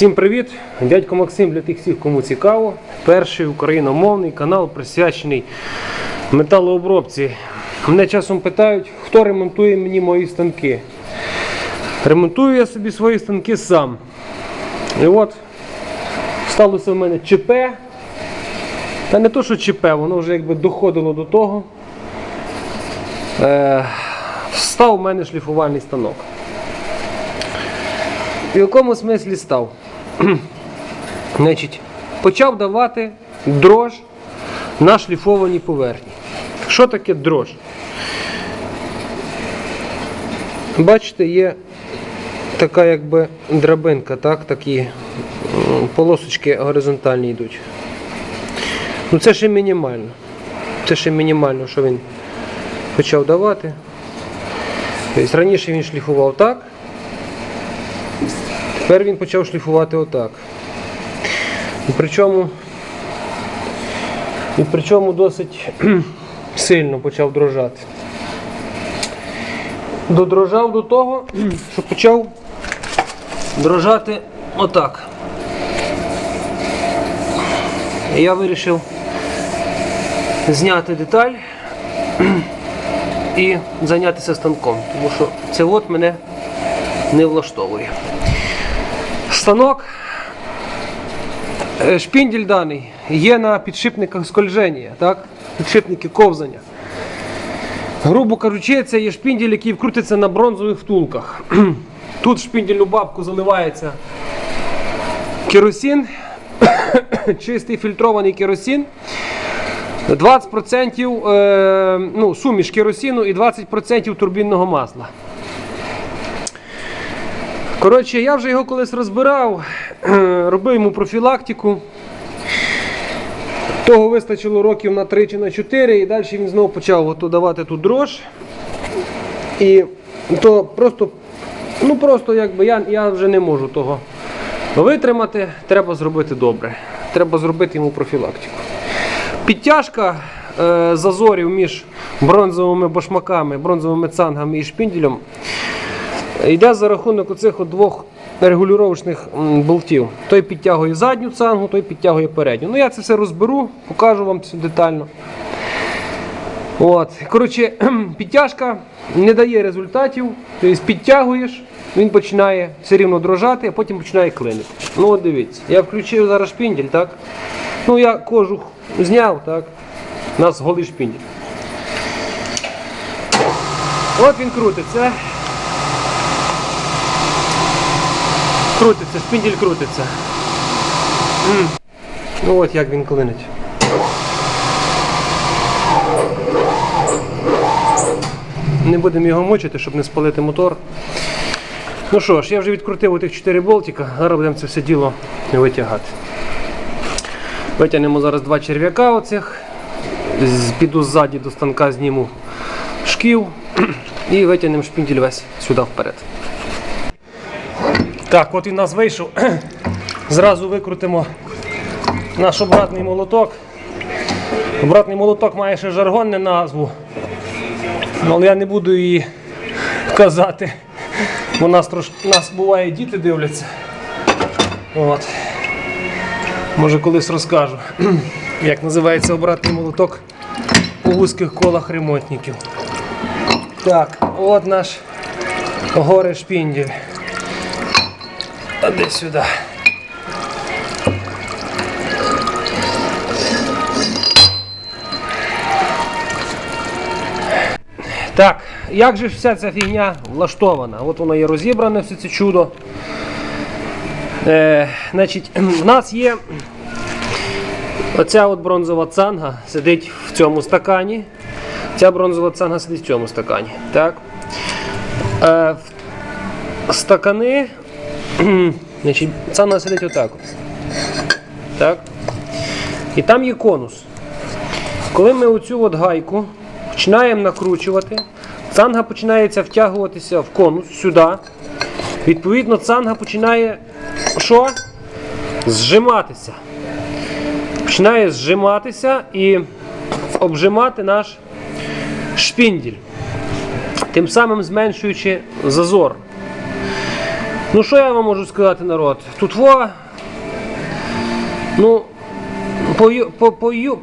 Всім привіт! Дядько Максим для тих всіх, кому цікаво. Перший україномовний канал присвячений металообробці. Мене часом питають, хто ремонтує мені мої станки. Ремонтую я собі свої станки сам. І от сталося в мене ЧП. Та не то, що ЧП, воно вже якби доходило до того. Е, став у мене шліфувальний станок. В якому смислі став? Значить, почав давати дрож на шліфованій поверхні. Що таке дрож? Бачите, є така якби драбинка, так, такі полосочки горизонтальні йдуть. Ну це ще мінімально. Це ще мінімально, що він почав давати. Тобто раніше він шліфував так. Тепер він почав шліфувати отак. І причому, і причому досить сильно почав дрожати. Додрожав до того, що почав дрожати отак. І я вирішив зняти деталь і зайнятися станком, тому що це от мене не влаштовує. Станок, е, шпіндель даний є на підшипниках скольження, так? підшипники ковзання. Грубо кажучи, це є шпіндель, який вкрутиться на бронзових втулках. Тут шпіндельну бабку заливається керосин, чистий фільтрований керосин. 20% е, ну, суміш керосину і 20% турбінного масла. Коротше, я вже його колись розбирав, робив йому профілактику. Того вистачило років на 3 чи на 4, і далі він знову почав давати ту дрож. І то просто, ну просто якби я, я вже не можу того витримати, треба зробити добре. Треба зробити йому профілактику. Підтяжка е, зазорів між бронзовими башмаками, бронзовими цангами і шпінделем йде за рахунок оцих двох регулювачних болтів. Той підтягує задню цангу, той підтягує передню. Ну я це все розберу, покажу вам це детально. От. Коротше, підтяжка не дає результатів. Тобто підтягуєш, він починає все рівно дрожати, а потім починає клинити. Ну от дивіться, я включив зараз шпіндель, так? Ну я кожух зняв, так? У нас голий шпіндель. От він крутиться. Крутиться, шпіндель крутиться. М. Ну от як він клинить. Не будемо його мочити, щоб не спалити мотор. Ну що ж, я вже відкрутив отих 4 болтика, зараз будемо це все діло витягати. Витягнемо зараз два черв'яка оцих. Піду ззаді до станка, зніму шків і витягнемо шпіндель весь сюди вперед. Так, от він нас вийшов. Зразу викрутимо наш обратний молоток. Обратний молоток має ще жаргонну назву. Але я не буду її казати. Бо нас трош... нас буває діти дивляться. От. Може колись розкажу, як називається обратний молоток у вузьких колах ремонтників. Так, от наш горе шпіндель. А де сюди? Так, як же вся ця фігня влаштована? От воно є розібране, все це чудо. Е, значить, в нас є оця от бронзова цанга сидить в цьому стакані. Ця бронзова цанга сидить в цьому стакані. Так. Е, стакани. Значить, цанга сидить отак. Так. І там є конус. Коли ми оцю от гайку починаємо накручувати, цанга починається втягуватися в конус сюди. Відповідно, цанга починає що? Зжиматися. Починає зжиматися і обжимати наш шпіндель, тим самим зменшуючи зазор. Ну що я вам можу сказати, народ? Тут во. Ну,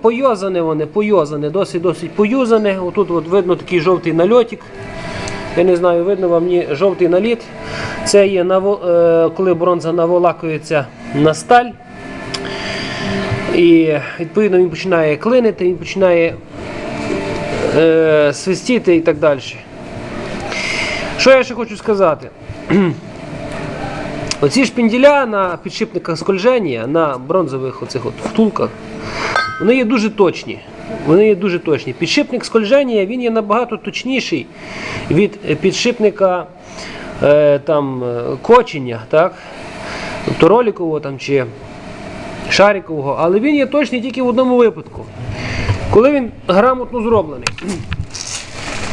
пойозане вони, пойозане, досить досить поюзане. Отут от видно такий жовтий нальотик. Я не знаю, видно вам ні жовтий наліт. Це є е, коли бронза наволакується на сталь. І відповідно він починає клинити, він починає е, свистіти і так далі. Що я ще хочу сказати? Оці шпінділя на підшипниках скольження, на бронзових оцих от втулках, вони є дуже точні. Вони є дуже точні. Підшипник скольження він є набагато точніший від підшипника е, там, е, кочення, так? тобто роликового там, чи шарикового, але він є точний тільки в одному випадку. Коли він грамотно зроблений.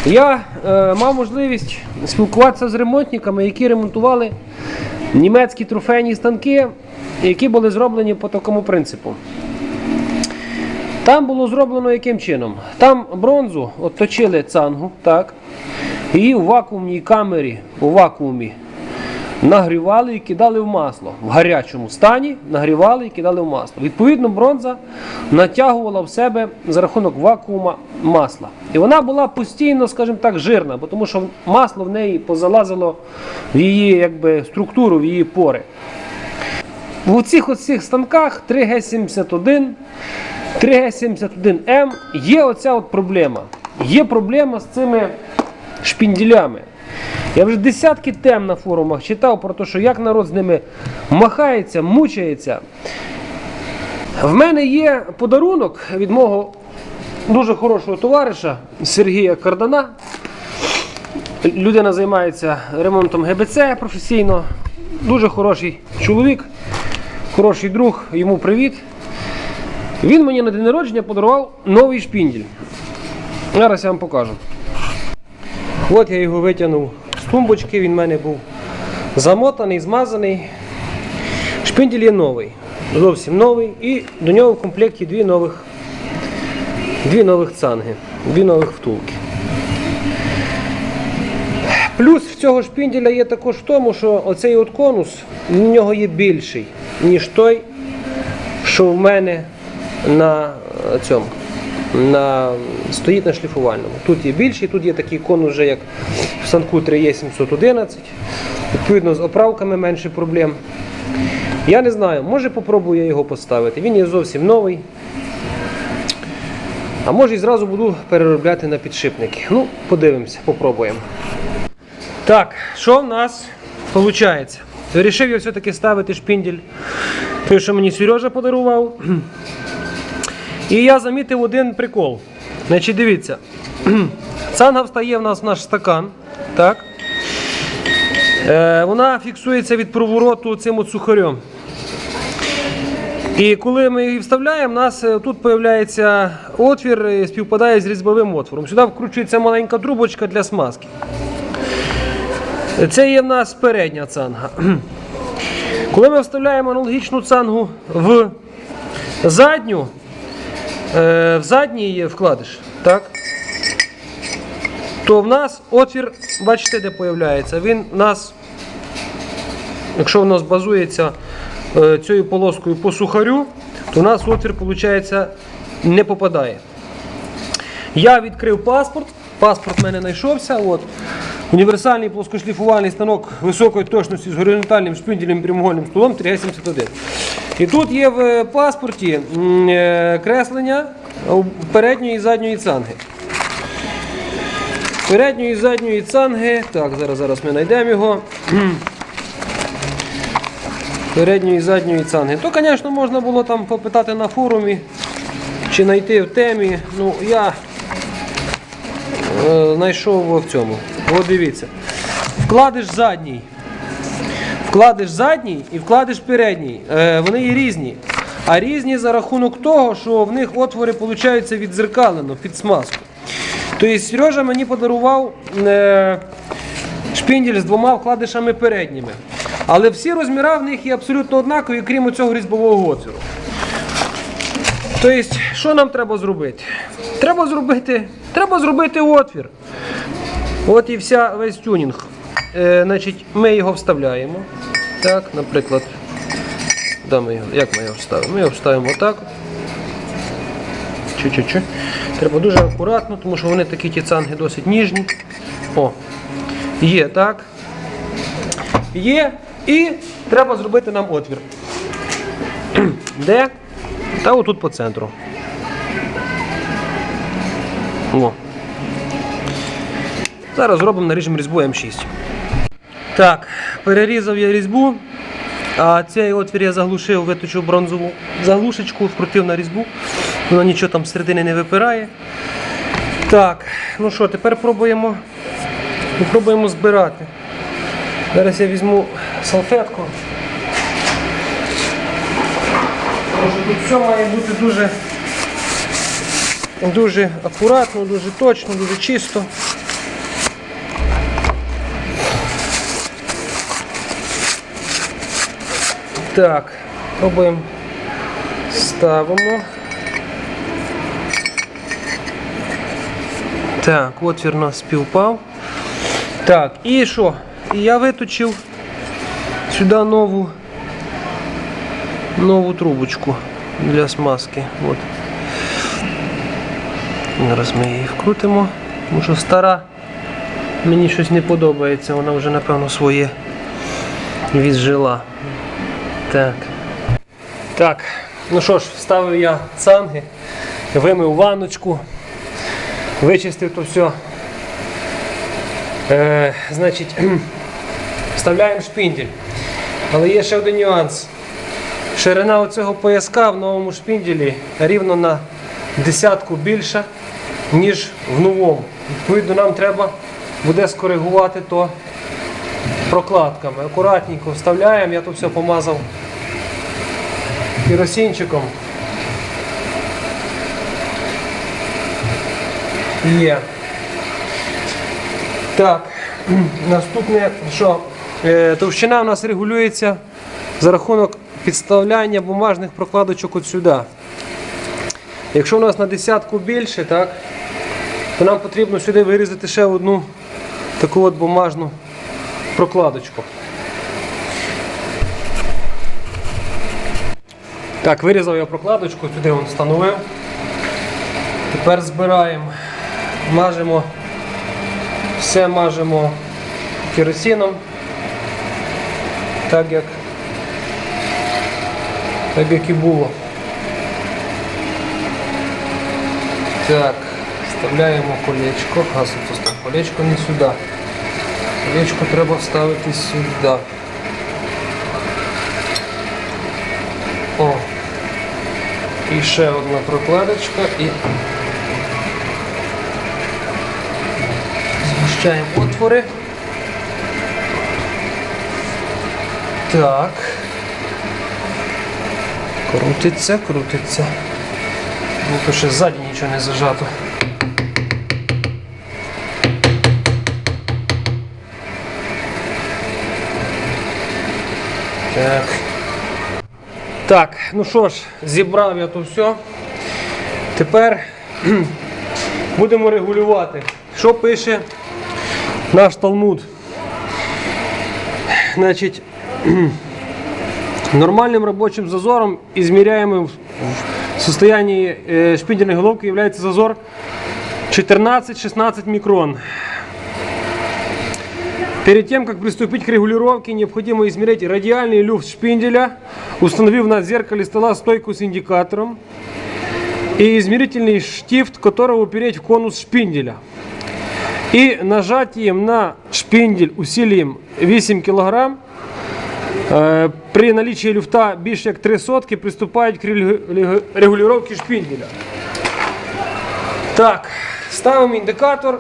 Я е, мав можливість спілкуватися з ремонтниками, які ремонтували німецькі трофейні станки, які були зроблені по такому принципу. Там було зроблено яким чином? Там бронзу отточили цангу, так, і у вакуумній камері, у вакуумі нагрівали і кидали в масло. В гарячому стані нагрівали і кидали в масло. Відповідно, бронза натягувала в себе за рахунок вакуума масла. І вона була постійно, скажімо так, жирна, бо тому що масло в неї позалазило в її якби, структуру, в її пори. В цих оцих станках 3G71, 3G71M є оця от проблема. Є проблема з цими шпінділями. Я вже десятки тем на форумах читав про те, що як народ з ними махається, мучається. В мене є подарунок від мого дуже хорошого товариша Сергія Кардана. Людина займається ремонтом ГБЦ професійно. Дуже хороший чоловік, хороший друг, йому привіт. Він мені на день народження подарував новий шпінділь. Зараз я вам покажу. От я його витягнув з тумбочки, він в мене був замотаний, змазаний. Шпиндель є новий, зовсім новий. І до нього в комплекті дві нових, дві нових цанги, дві нових втулки. Плюс в цього шпінделя є також в тому, що оцей от конус в нього є більший, ніж той, що в мене на е, цьому. На, стоїть на шліфувальному. Тут є більший, тут є такий конус, вже як в Санку 3Е711. Відповідно, з оправками менше проблем. Я не знаю, може попробую я його поставити. Він є зовсім новий. А може і зразу буду переробляти на підшипники. Ну, подивимося, попробуємо. Так, що в нас виходить? Вирішив я все-таки ставити шпіндель. Той, що мені Сережа подарував. І я замітив один прикол. Значить, дивіться. Цанга встає в нас в наш стакан. Так? Е, вона фіксується від провороту цим от сухарем. І коли ми її вставляємо, у нас е, тут з'являється отвір, е, співпадає з різьбовим отвором. Сюди вкручується маленька трубочка для смазки. Це є в нас передня цанга. Коли ми вставляємо аналогічну цангу в задню, в задній вкладиш, так? то в нас отвір, бачите, де появляється. Він в нас, якщо в нас базується е, цією полоскою по сухарю, то в нас отвір, виходить, не попадає. Я відкрив паспорт, паспорт в мене знайшовся. От. Універсальний плоскошліфувальний станок високої точності з горизонтальним шпинделем прямоугольним столом 3Г71. І тут є в е, паспорті е, креслення передньої і задньої цанги. Передньої і задньої цанги. Так, зараз зараз ми знайдемо його. Передньої і задньої цанги. То, звісно, можна було там попитати на форумі чи знайти в темі. Ну, я е, знайшов в цьому. От дивіться. Вкладиш задній. Вкладиш задній і вкладиш передній. Е, вони є різні. А різні за рахунок того, що в них отвори виходить відзеркалено під смазку. Тобто Сережа мені подарував е, шпіндель з двома вкладишами передніми. Але всі розміри в них є абсолютно однакові, крім цього різьбового отвору. Тобто, що нам треба зробити? Треба зробити, треба зробити отвір. От і вся весь тюнінг. е, значить, ми його вставляємо. Так, наприклад, де ми його, як ми його вставимо? Ми його вставимо отак. Чу-чу-чу. Треба дуже акуратно, тому що вони такі ті цанги досить ніжні. О, є так. Є. І треба зробити нам отвір. Де? Та отут по центру. О. Зараз зробимо наріжемо різьбу М6. Так, перерізав я різьбу, а цей отвір я заглушив, виточив бронзову заглушечку, вкрутив на різьбу. Вона нічого там середини не випирає. Так, ну що, тепер пробуємо, пробуємо збирати. Зараз я візьму салфетку. Тут все має бути дуже, дуже акуратно, дуже точно, дуже чисто. Так, пробуємо ставимо. Так, отвір у нас співпав. Так, і що? І я виточив сюди нову нову трубочку для смазки. От. Зараз ми її вкрутимо, тому що стара мені щось не подобається, вона вже напевно своє віджила. Так. Так, ну що ж, вставив я цанги, вимив ванночку, вичистив то все. Е, значить, вставляємо шпіндель. Але є ще один нюанс. Ширина оцього пояска в новому шпінделі рівно на десятку більша, ніж в новому. Відповідно, нам треба буде скоригувати то прокладками. Акуратненько вставляємо, я тут все помазав керосинчиком. Є. Так, наступне, що е, товщина у нас регулюється за рахунок підставляння бумажних прокладочок от сюди. Якщо у нас на десятку більше, так, то нам потрібно сюди вирізати ще одну таку от бумажну прокладочку. Так, вирізав я прокладочку, туди він встановив. Тепер збираємо, мажемо, все мажемо керосином, так як, так як і було. Так, вставляємо колечко, тут колечко не сюди. Колечко треба вставити сюди. О. І ще одна прокладочка і зміщаємо отвори. Так. Крутиться, крутиться. То ще ззаді нічого не зажато. Так. Так, ну що ж, зібрав я то все. Тепер будемо регулювати. Що пише наш Талмуд? Значить, нормальним робочим зазором измеряемым в состоянии э, головки является зазор 14-16 микрон. Перед тем, как приступить к регулировке, необходимо измерить радиальный люфт шпинделя, установив на зеркале стола стойку с индикатором и измерительный штифт, которого упереть в конус шпинделя. И нажатием на шпиндель усилием 8 кг е, при наличии люфта більше як 3 сотки приступають к регу- регулювання шпинделя. Так, ставимо індикатор.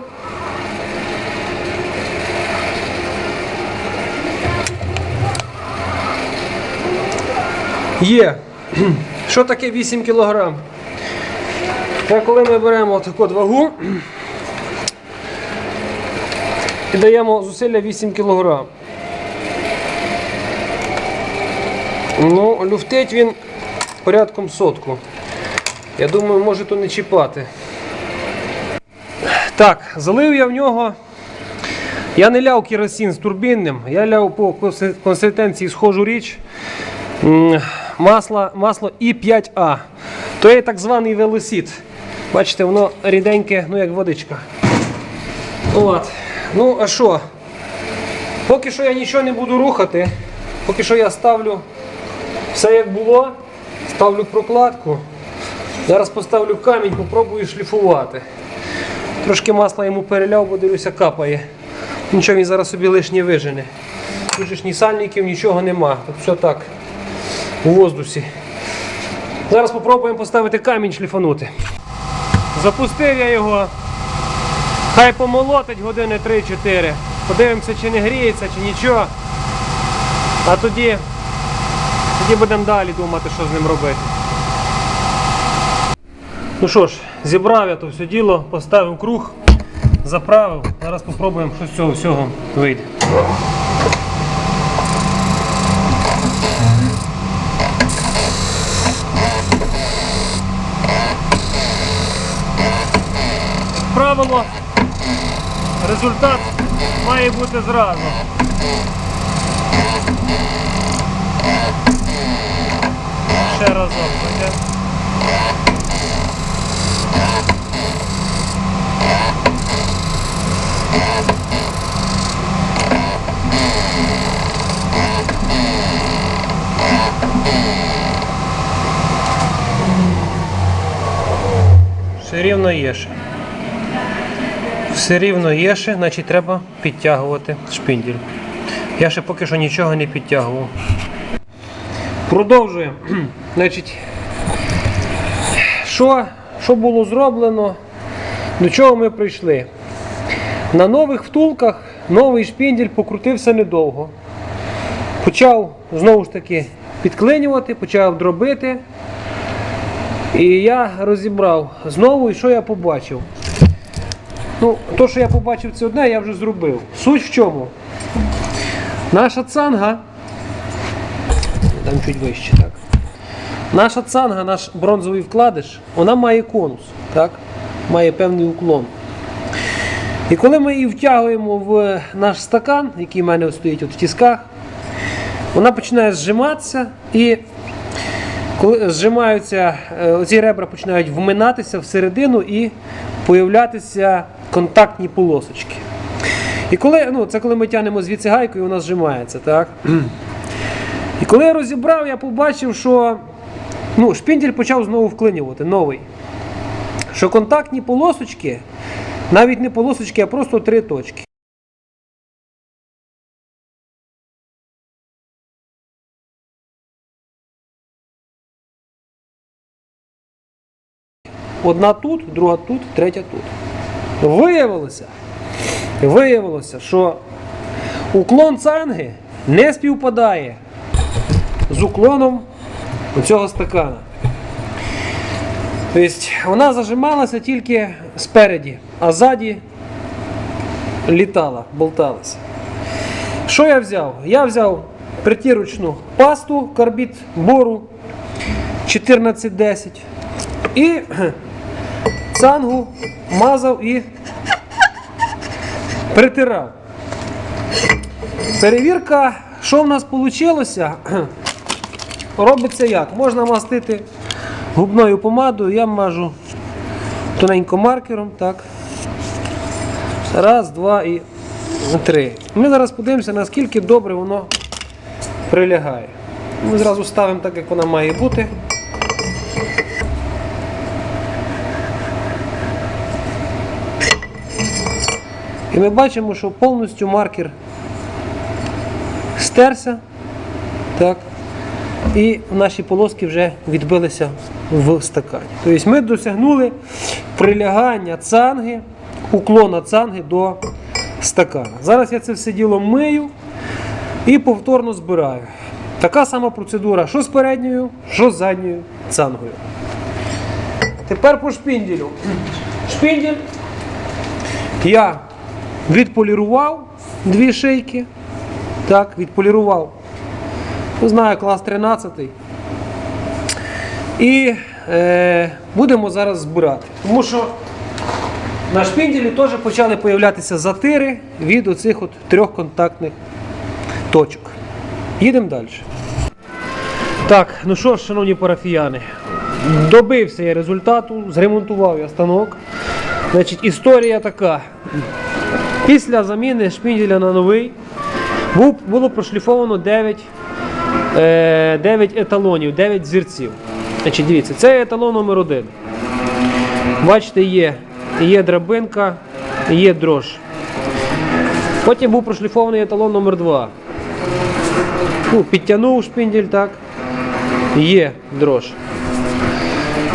Є. Що таке 8 кг? Це коли ми беремо таку вагу і даємо зусилля 8 кг. Ну, люфтить він порядком сотку. Я думаю, може то не чіпати. Так, залив я в нього Я не ляв керосин з турбінним, я ляв по консистенції схожу річ. Масло, масло І5А. То є так званий велосід. Бачите, воно ріденьке, ну як водичка. От. Ну, а що? Поки що я нічого не буду рухати. Поки що я ставлю все як було. Ставлю прокладку. Зараз поставлю камінь, попробую шліфувати. Трошки масла йому переляв, бо дивлюся, капає. Нічого він зараз собі лишнє вижене. Тут ж ні сальників, нічого нема. Тут все так. У воздусі. Зараз спробуємо поставити камінь шліфанути. Запустив я його. Хай помолотить години 3-4. Подивимося, чи не гріється, чи нічого. А тоді, тоді будемо далі думати, що з ним робити. Ну що ж, зібрав я то все діло, поставив круг, заправив. Зараз спробуємо, що з цього всього вийде. Правило, результат має бути зразу. Ще разок. таке. Все рівно є ще. Все рівно є ще, значить треба підтягувати шпиндель. Я ще поки що нічого не підтягував. Продовжуємо. Значить, що, що було зроблено? До чого ми прийшли? На нових втулках новий шпіндель покрутився недовго. Почав знову ж таки підклинювати, почав дробити. І я розібрав знову, і що я побачив. Ну, то, що я побачив, це одне, я вже зробив. Суть в чому? Наша цанга. Там чуть вище, так. Наша цанга, наш бронзовий вкладиш, вона має конус, так? має певний уклон. І коли ми її втягуємо в наш стакан, який в мене стоїть от в тісках, вона починає зжиматися і коли зжимаються, е, оці ребра починають вминатися всередину і появлятися контактні полосочки. І коли, ну, це коли ми тягнемо звідси гайку і вона зжимається, так? І коли я розібрав, я побачив, що ну, шпіндель почав знову вклинювати, новий. Що контактні полосочки, навіть не полосочки, а просто три точки. Одна тут, друга тут, третя тут. Виявилося, виявилося, що уклон цанги не співпадає з уклоном цього стакана. Тобто вона зажималася тільки спереді, а ззаді літала, болталася. Що я взяв? Я взяв притірочну пасту карбід бору 1410 і цангу мазав і притирав. Перевірка, що в нас вийшло, робиться як? Можна мастити губною помадою, я мажу тоненько маркером. так. Раз, два і три. Ми зараз подивимося, наскільки добре воно прилягає. Ми зразу ставимо так, як вона має бути. І ми бачимо, що повністю маркер стерся. Так. І наші полоски вже відбилися в стакані. Тобто ми досягнули прилягання цанги, уклона цанги до стакана. Зараз я це все діло мию і повторно збираю. Така сама процедура, що з передньою, що з задньою цангою. Тепер по шпінделю. Шпіндель я відполірував дві шийки. Так, відполірував. Не знаю, клас 13. І е, будемо зараз збирати. Тому що На шпінделі теж почали появлятися затири від оцих от трьох контактних точок. Їдемо далі. Так, ну що ж, шановні парафіяни, добився я результату, зремонтував я станок. Значить, історія така. Після заміни шпінделя на новий було прошліфовано 9, е, 9 еталонів, 9 зірців. Значить, дивіться, це еталон номер 1 Бачите, є, є драбинка, є дрож. Потім був прошліфований еталон номер 2 Ну, підтягнув шпіндель, так. Є дрож.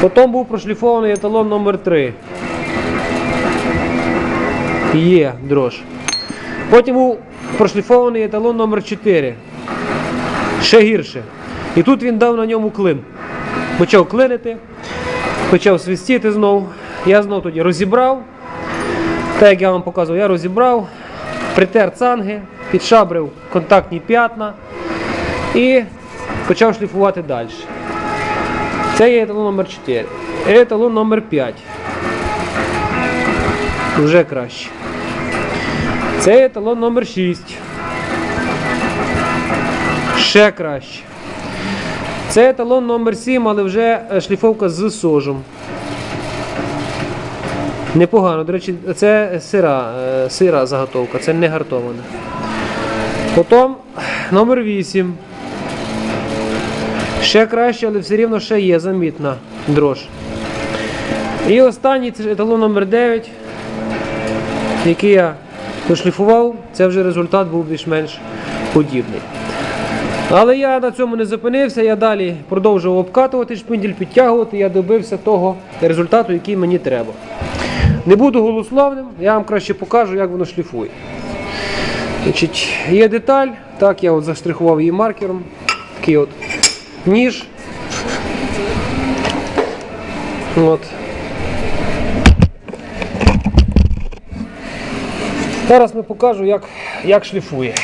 Потім був прошліфований еталон номер 3 Є дрож. Потім був прошліфований еталон номер 4 Ще гірше. І тут він дав на ньому клин. Почав клинити, почав свистіти знову. Я знову тоді розібрав. Так як я вам показував, я розібрав, притер цанги, підшабрив контактні п'ятна і почав шліфувати далі. Це є еталон номер 4 Еталон номер 5 Вже краще. Це еталон номер 6 Ще краще. Це еталон номер 7 але вже е, шліфовка з сожом. Непогано, до речі, це сира, е, сира заготовка, це не гартована. Потім номер 8. Ще краще, але все рівно ще є замітна дрож. І останній це еталон номер 9, який я дошліфував, це вже результат був більш-менш подібний. Але я на цьому не зупинився, я далі продовжував обкатувати шпиндель, підтягувати, я добився того результату, який мені треба. Не буду голословним, я вам краще покажу, як воно шліфує. Значить, є деталь, так, я от заштрихував її маркером. Такий от ніж. От. Зараз ми покажу, як, як шліфує.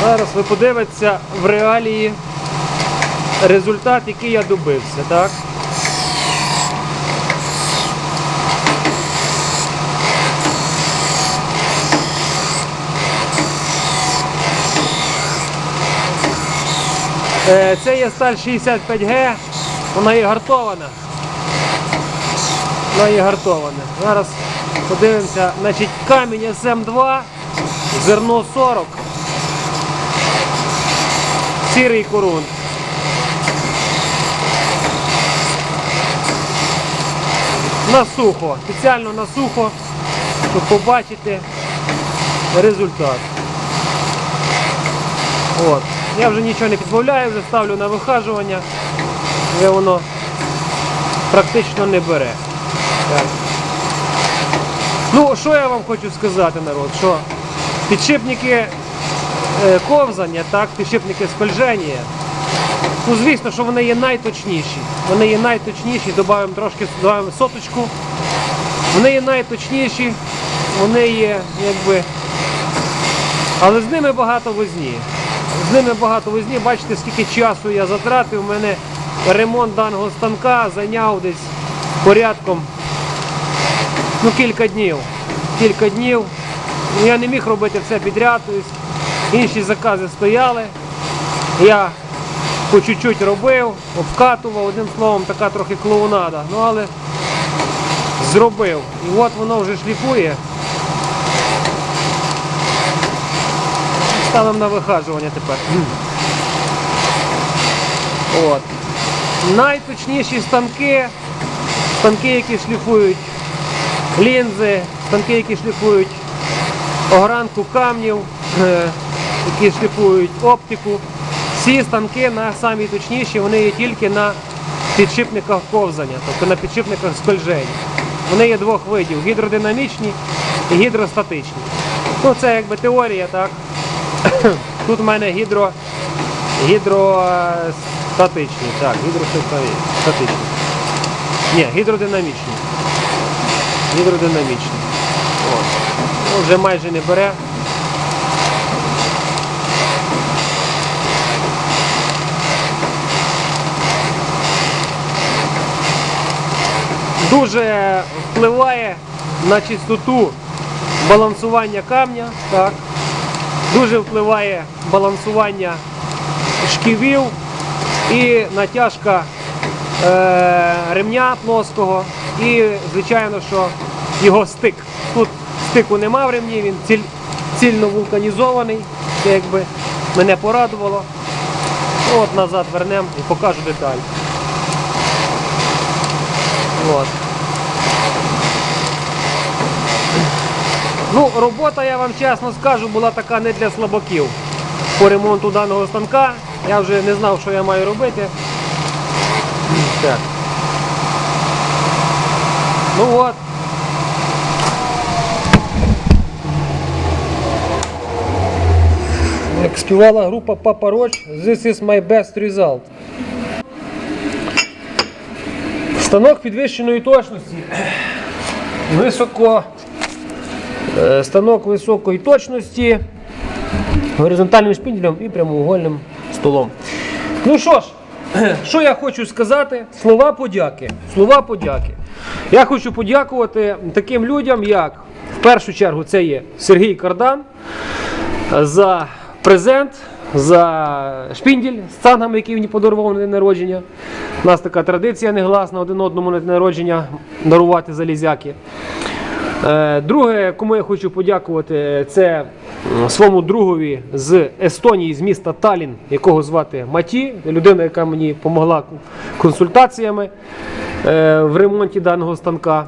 Зараз ви подивитеся в реалії результат, який я добився, так? Це є сталь 65Г, вона є гартована. Вона є гартована. Зараз подивимося, значить камінь СМ2, зерно 40, сірий корун. На сухо, спеціально на сухо, щоб побачити результат. От. Я вже нічого не підбавляю, вже ставлю на вихажування, де воно практично не бере. Так. Ну, що я вам хочу сказати, народ, що підшипники е, ковзання, так, підшипники скольження, ну звісно, що вони є найточніші. Вони є найточніші, додаємо трошки додаємо соточку. Вони є найточніші, вони є якби. Але з ними багато возні. З ними багато возні. Бачите, скільки часу я затратив. У мене ремонт даного станка зайняв десь порядком ну, кілька днів. Кілька днів. Я не міг робити все підряд. Інші закази стояли. Я по чуть-чуть робив, обкатував, одним словом, така трохи клоунада. Ну але зробив. І от воно вже шліфує. Ставимо на вихажування тепер. От. Найточніші станки, станки, які шліфують лінзи, станки, які шліфують огранку камнів, е, які шліфують оптику. Всі станки на самі вони є тільки на підшипниках ковзання, тобто на підшипниках скольжень. Вони є двох видів гідродинамічні і гідростатичні. Ну, це якби теорія, так. Тут в мене гідро гідростатичні. Так, гідростатичні. Ні, гідродинамічні. Гідродинамічні. От. Ну, Вже майже не бере. Дуже впливає на чистоту балансування камня. Так. Дуже впливає балансування шківів і натяжка е, ремня плоского. І, звичайно, що його стик. Тут стику нема в ремні, він ціль, цільно вулканізований. Це якби мене порадувало. От назад вернемо і покажу деталь. От. Ну, робота, я вам чесно скажу, була така не для слабаків. По ремонту даного станка. Я вже не знав, що я маю робити. Так. Ну от. Як співала група Papa Roach, This is my best result. Станок підвищеної точності. Високо. Е, Станок високої точності, горизонтальним шпінделем і прямоугольним столом. Ну що ж, що я хочу сказати? Слова подяки. Слова подяки. Я хочу подякувати таким людям, як в першу чергу це є Сергій Кардан за презент, за шпіндель з цангами, який мені подарував на день народження. У нас така традиція негласна один одному на день народження дарувати залізяки. Е, Друге, кому я хочу подякувати, це своєму другові з Естонії, з міста Талін, якого звати Маті, людина, яка мені допомогла консультаціями е, в ремонті даного станка.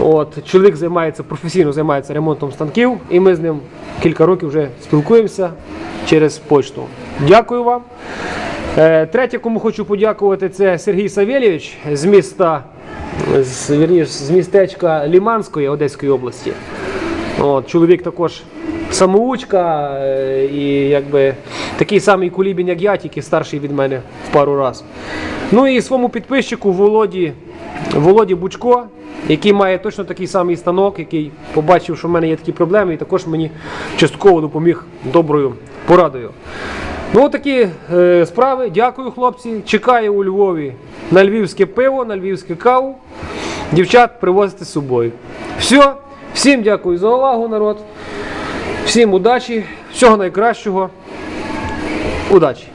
От, чоловік займається професійно займається ремонтом станків, і ми з ним кілька років вже спілкуємося через почту. Дякую вам. Е, Третє, кому хочу подякувати, це Сергій Савєлєвич з міста, з, вірніше, з містечка Ліманської Одеської області. От, чоловік також самоучка е, і якби такий самий кулібін, як я, тільки старший від мене в пару раз. Ну і своєму підписчику Володі, Володі Бучко, який має точно такий самий станок, який побачив, що в мене є такі проблеми, і також мені частково допоміг доброю порадою. Ну, такі е, справи. Дякую, хлопці. Чекаю у Львові на львівське пиво, на львівське каву. Дівчат привозити з собою. Все. Всім дякую за увагу, народ. Всім удачі, всього найкращого. Удачі!